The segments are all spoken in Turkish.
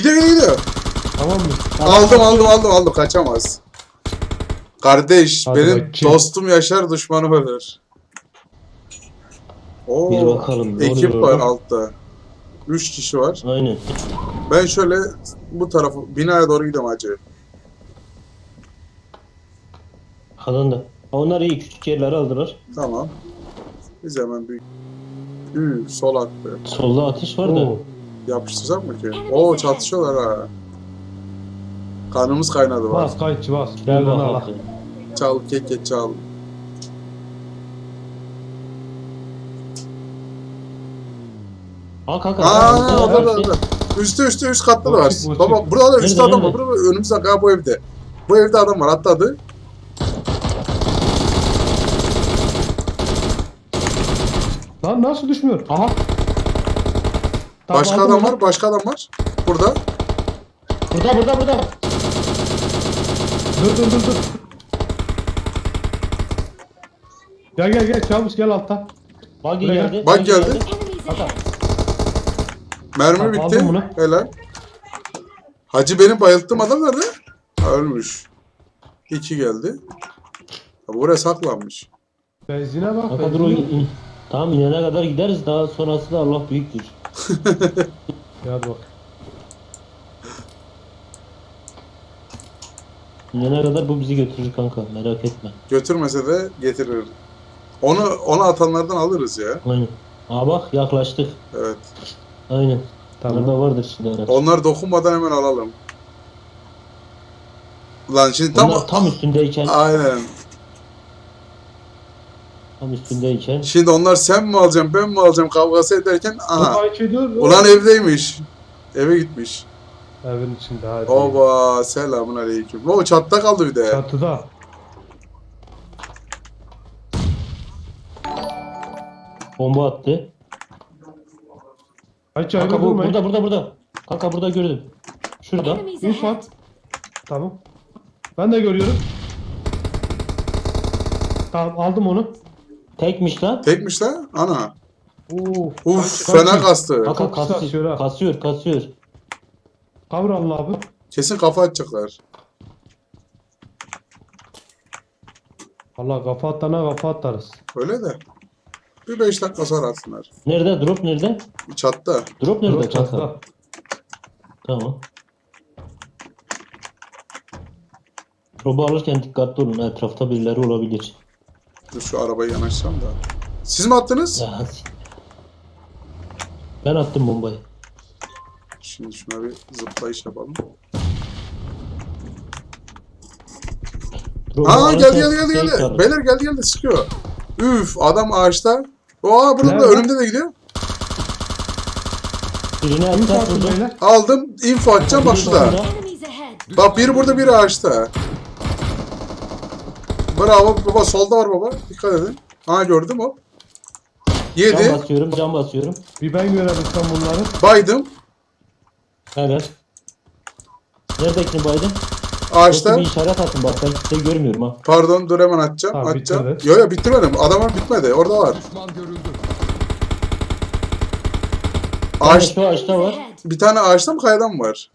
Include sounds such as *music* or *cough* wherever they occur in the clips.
Gidiyor gidiyor gidiyor. Tamam mı? Aldım aldım aldım aldım kaçamaz. Kardeş Hadi benim bakayım. dostum yaşar düşmanım ölür. Oo, Bir bakalım, ne Ekip oluyor var altta. 3 kişi var. Aynen. Ben şöyle bu tarafı binaya doğru gidiyorum hacı. Kalan da. Onlar iyi küçük yerleri aldılar. Tamam. Biz hemen büyük. Üü, sol attı. Solda atış var da. Oo. Yapıştırsak mı ki? Oo çatışıyorlar ha. Kanımız kaynadı var. Bas kayıtçı bas. Gel ala. attı. Çal keke çal. Aa kanka. Aa orada da orada. Üstte üstte üst katta da var. Boçuk, boçuk. Baba burada da üstte adam var. Burada önümüzde galiba bu evde. Bu evde adam var atladı. Lan nasıl düşmüyor? Aha. Tamam, Başka aldım adam var, başka adam var. Burada. Burada burada burada. Dur dur dur dur. Gel gel gel çabuk gel altta. Buggy Buraya. geldi. Bak buggy geldi. Ahead. Mermi Tamam, bitti. bunu. Helal. Hacı benim bayılttığım adam nerede? Ha, ölmüş. İki geldi. Ha, buraya saklanmış. Benzine bak. Benzine. in- Tamam inene kadar gideriz. Daha sonrası da Allah büyüktür. *laughs* Gel bak. İnene kadar bu bizi götürür kanka. Merak etme. Götürmese de getirir. Onu ona atanlardan alırız ya. Aynen. Aa bak yaklaştık. Evet. Aynen. Tamam. Burada vardır şimdi araç. Onlar dokunmadan hemen alalım. Lan şimdi tam Onlar tam üstündeyken, aynen. Tam üstündeyken. Şimdi onlar sen mi alacaksın ben mi alacağım kavgası ederken aha. Dur. Ulan evdeymiş. Eve gitmiş. Evin içinde hadi. Oba selamun aleyküm. O çatta kaldı bir de. Çatıda. Bomba attı. Ayça Kanka evde bu, durmayın. burada burada burada. Kanka burada gördüm. Şurada. Üç ahead. Tamam. Ben de görüyorum. Tamam aldım onu. Tekmiş lan. Tekmiş lan. Ana. Oo. Uf Kaç- fena kaç- kastı. Çok kısa kasıyor, kasıyor, kasıyor. Kavur Allah abi. Kesin kafa atacaklar. Allah kafa atana kafa atarız. Öyle de. Bir beş dakika sonra atsınlar. Nerede? Drop nerede? Çatta. Drop nerede Dur kanka? çatıda. Tamam. Drop'u alırken dikkatli olun. Etrafta birileri olabilir. Dur şu arabayı yanaşsam da. Siz mi attınız? Ya. Ben attım bombayı. Şimdi şuna bir zıplayış yapalım. Drop'u Aa geldi geldi geldi safe geldi. kalın. Beyler geldi geldi sıkıyor. Üf adam ağaçta. Aa burada da önümde de gidiyor. Birini beyler. Aldım info atacağım bak şurada. Bak biri burada biri ağaçta. Bravo baba solda var baba. Dikkat edin. Ha gördüm hop. Cam Yedi. basıyorum, cam basıyorum. Bir ben görebilsem bunları. Baydım. Evet. Neredekini baydın? Ağaçta. Bir işaret atın bak ben size görmüyorum ha. Pardon dur hemen atacağım. Tamam, atacağım. bitirdi. Yo yo bitirmedim. Adamın bitmedi. Orada var. Ağaç. Ağaç, Şu ağaçta var. Bir tane ağaçta mı kayadan mı var?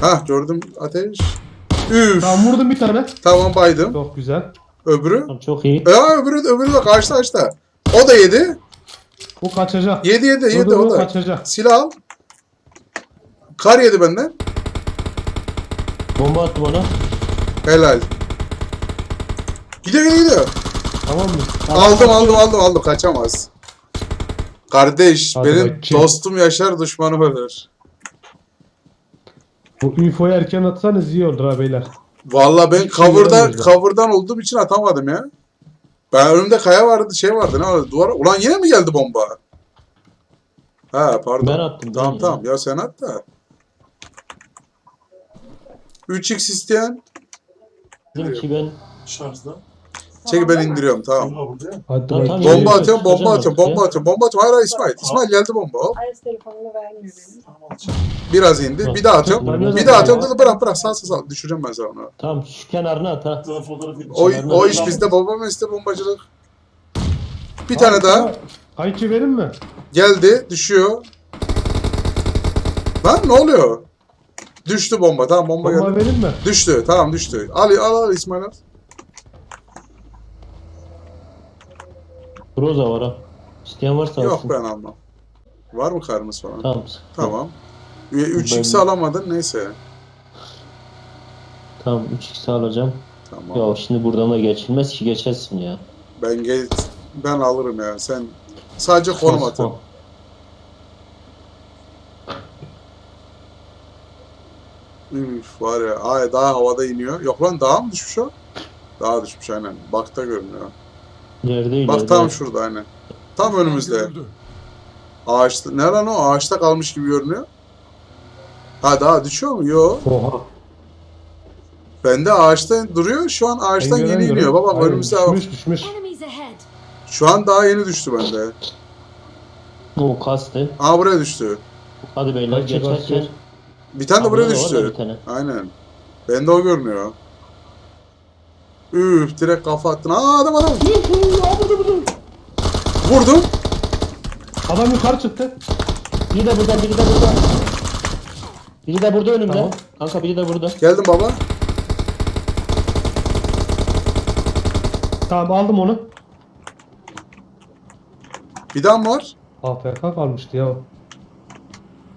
Hah gördüm ateş. Üf. Tamam vurdum bir tane. Tamam baydım. Çok güzel. Öbürü. Tamam, çok iyi. Ya öbürü öbürü bak ağaçta ağaçta. O da yedi. Bu kaçacak. Yedi yedi yedi dur, o bu da. kaçacak. Silah al. Kar yedi benden. Bomba attım ona. Helal. Gidiyor gidiyor gidiyor. Tamam mı? Aldım aldım aldım aldım kaçamaz. Kardeş Hadi benim bakayım. dostum yaşar düşmanım ölür. Bu infoyu erken atsanız iyi olur ha beyler. Vallahi ben şey cover'dan cover'dan olduğum için atamadım ya. Ben önümde kaya vardı şey vardı ne vardı duvar. Ulan yine mi geldi bomba? Ha pardon. Ben attım, Tamam ben tamam ya sen at da. 3x isteyen Dedim ki ben Şarjda. Çek ben indiriyorum tamam. Bomba burada. Hadi Tamam, bakayım. tamam. Bomba Geliyor, atıyorum bomba çıkacağım atıyorum bomba ya. atıyorum bomba atıyorum. Hayır hayır İsmail. İsmail geldi bomba. Hop. Ares telefonunu vermiyor benim. Biraz indi. Bir daha atıyorum. Bir daha atıyorum. Dur, Bırak bırak sağ sağ sağ. Düşüreceğim ben sana onu. tamam şu kenarına at ha. O, o iş bizde baba mesleği bombacılık. Bir tane daha. Kayıtçı verin mi? Geldi. Düşüyor. Lan ne oluyor? Düştü bomba. Tamam bomba, Bomba geldi. vereyim mi? Düştü. Tamam düştü. Al al al İsmail al. Groza var ha. İsteyen varsa Yok alsın. ben almam. Var mı karnımız falan? Tamam. Tamam. 3x'i Ben- alamadın neyse. Tamam 3x alacağım. Tamam. Ya şimdi buradan da geçilmez ki geçersin ya. Ben gel ben alırım ya. Sen sadece konum atın. Tamam. Üf var ya. Ay daha havada iniyor. Yok lan daha mı düşmüş o? Daha düşmüş aynen. Bakta görünüyor. İleride ileride. Bak tam şurada aynen. Tam önümüzde. Ağaçta. Ne lan o? Ağaçta kalmış gibi görünüyor. Ha daha düşüyor mu? Yo. Oha. Bende ağaçta duruyor. Şu an ağaçtan Ben yeni iniyor. Baba Aynen, önümüzde bak. düşmüş düşmüş. Enemies ahead. Şu an daha yeni düştü bende. O kastı. Aa buraya düştü. Hadi beyler Kaçı geçerken. Bir tane de buraya düştü. bir tane. Aynen. Bende o görünüyor. Üf direkt kafa attın. Aa adam adam. Vurdum. Adam yukarı çıktı. Biri de burada, biri de burada. Biri de burada önümde. Tamam. Kanka biri de burada. Geldim baba. Tamam aldım onu. Bir daha mı var? AFK kalmıştı ya.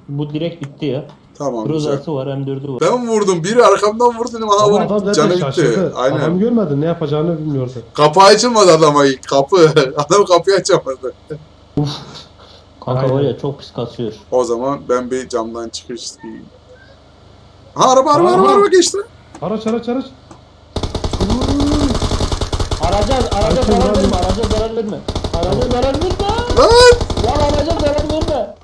Bu direkt bitti ya. Tamam güzel. Grozası var, M4'ü var. Ben vurdum. Biri arkamdan vurdu dedim. Aha Ama vurdu. adam zaten Canı bitti. şaşırdı. Aynen. Adam görmedi ne yapacağını bilmiyordu. Kapı açılmadı adama ilk. Kapı. *laughs* Adam kapıyı açamadı. Kanka var ya çok pis kasıyor. O zaman ben bir camdan çıkış diyeyim. Ha araba araba Aha. araba araba geçti. Araç araç araç. Araca, araca Kaçın zarar lan. verme, araca zarar verme. Araca zarar verme. Lan! Ya araca zarar verme.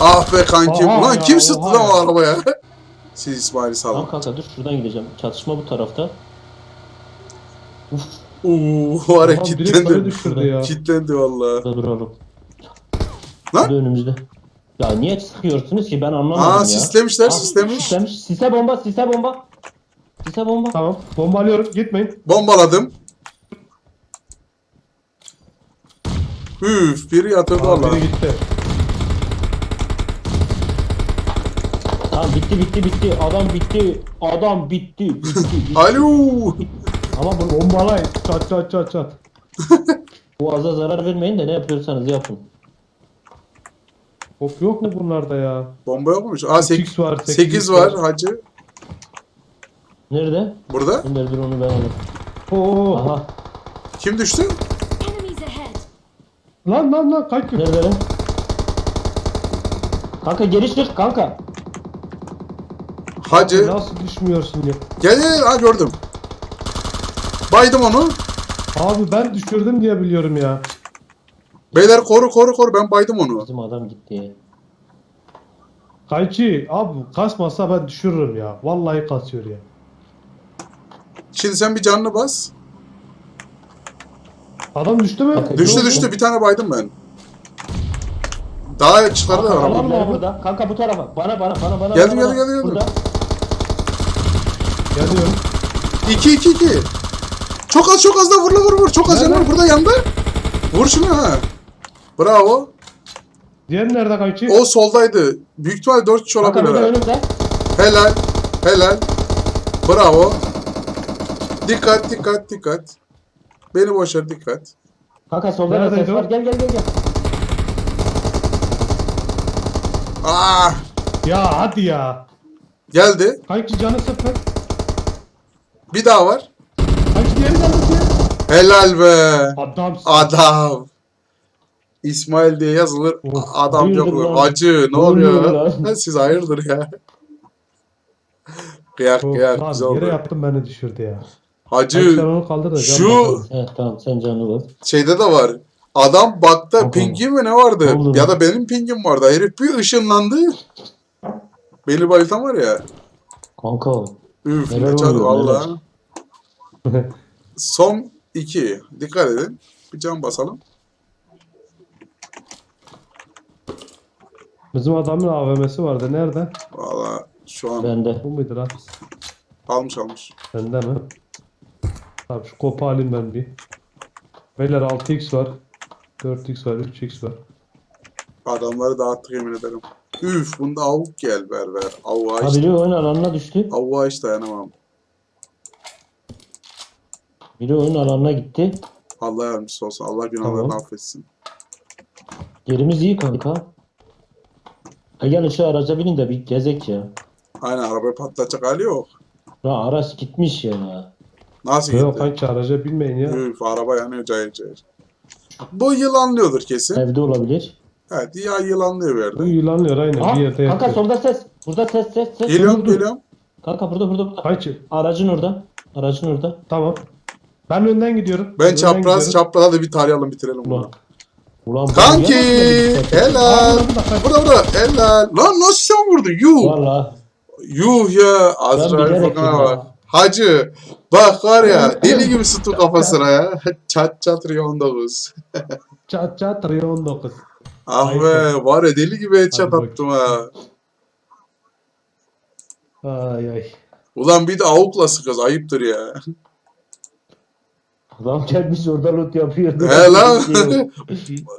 Ah be kankim. Aha Lan ya, kim sıktı lan o ya. arabaya? *laughs* Siz İsmail'i Tamam salın. kanka dur şuradan gideceğim. Çatışma bu tarafta. Uf, Uuu var ya Adam direkt beni kilitlendi. düşürdü ya. Kilitlendi valla. burada duralım. Lan? Burada önümüzde. Ya niye sıkıyorsunuz ki ben anlamadım Aa ya. sislemişler Aa, sislemiş. Sislemiş. Sise bomba, sise bomba. Sise bomba. Tamam. Bombalıyorum. Gitmeyin. Bombaladım. Üf biri yatırdı Aa, valla. biri gitti. Bitti bitti bitti. Adam bitti. Adam bitti. Bitti. bitti. *laughs* Alo. Ama bu bombalay. Çat çat çat çat. *laughs* Boğaza zarar vermeyin de ne yapıyorsanız yapın. Hop yok mu bunlarda ya? Bomba yokmuş. Aa 8, 8 var. 8 var hacı. Nerede? Burada. Önder dur onu ben alayım. Oo. Aha. Kim düştü? Lan lan lan kaç. Nerede lan? Kanka geri çık kanka. Hacı. Nasıl düşmüyorsun ya? Gel gel ha gördüm. Baydım onu. Abi ben düşürdüm diye biliyorum ya. Beyler koru koru koru ben baydım onu. Bizim adam gitti ya. Kayki abi kasmazsa ben düşürürüm ya. Vallahi kasıyor ya. Şimdi sen bir canlı bas. Adam düştü mü? Düştü düştü bir tane baydım ben. Daha çıkardı Kanka araba. adam mı var abi? burada. Kanka bu tarafa. Bana bana bana bana. Geldim, bana, geldim, geldim, geldim. Burada. Geliyorum. 2 2 2. Çok az çok az da vur la vur vur. Çok az var burada yanında. Vur şunu ha. Bravo. Diğer nerede Kayki? O soldaydı. Büyük ihtimalle 4 kişi Kanka olabilir. burada ha. önümde. Helal. Helal. Bravo. Dikkat dikkat dikkat. Beni boş ver dikkat. Kanka solda ses var. Gel gel gel gel. Ah! Ya hadi ya. Geldi. Kayki canı sıfır. Bir daha var. Kayki diğeri geldi diye. Helal be. Adam. Adam. İsmail diye yazılır. Of, Adam yok. lan? Acı. Ne oluyor? *laughs* Siz hayırdır ya. Kıyak Of, kıyak. lan, Güzel yere oldu. yaptım beni düşürdü ya. Hacı. onu kaldır da. Şu-. Evet tamam sen canlı. Şeyde de var. Adam bakta Bakalım. pingi mi ne vardı? Oldu. Ya da benim pingim vardı. Herif bir ışınlandı. Beni bayıltan var ya. Kanka. Üf Neler ne çadı oluyor, valla. Son iki. Dikkat edin. Bir can basalım. Bizim adamın AVM'si vardı. Nerede? Valla şu an Bende. Bu muydu lan? almış almış. Sende mi? Tamam şu kopu alayım ben bir. Beyler 6x var. 4x var. 3x var. Adamları dağıttık yemin ederim. Üf bunda avuk gel berber. Avuğa Ha hiç, biri oyun alanına düştü. avuğa hiç dayanamam. Biri oyun alanına gitti. Allah yardımcısı olsun. Allah günahlarını Tamam. affetsin. Yerimiz iyi kanka. Ha gelin şu araca binin de bir gezek ya. Aynen arabayı patlatacak hali yok. Ya araç gitmiş ya. Nasıl Yok gitti? kanki araca binmeyin ya. Üf araba yanıyor cayır cayır. Bu yılanlıyordur kesin. Evde olabilir. Evet ya yılanlıyor bir Bu yerde. yılanlıyor aynen Aa, bir yerde kanka yatıyor. solda ses. Burada ses ses ses. Geliyorum Dur, dur. geliyorum. Kanka burada burada burada. Kanki Aracın orada. Aracın orada. tamam. Ben önden gidiyorum. Ben Önden çapraz gidiyorum. çapraz hadi bir tarayalım bitirelim bunu. Ulan. Ulan bu Kanki niye bize? helal. Aa, burada, burada. Helal. Lan nasıl sen vurdun? Yuh. Valla. Yuh ya. Azrail bilerek Furkan'a bak. Hacı. Bak var ya deli gibi sıktı kafasına ya. *laughs* Çat çat Rio 19. *laughs* Çat çat Rio 19. Ah be var ya deli gibi headshot attım ha. Ay ay. Ulan bir de avukla sıkız ayıptır ya. Adam gelmiş orada loot yapıyor. He lan. *laughs*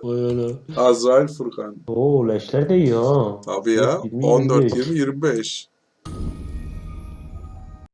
Böyle. Azrail Furkan. Oo leşler de iyi ha. Tabii ya. 20, 14 25. 20 25.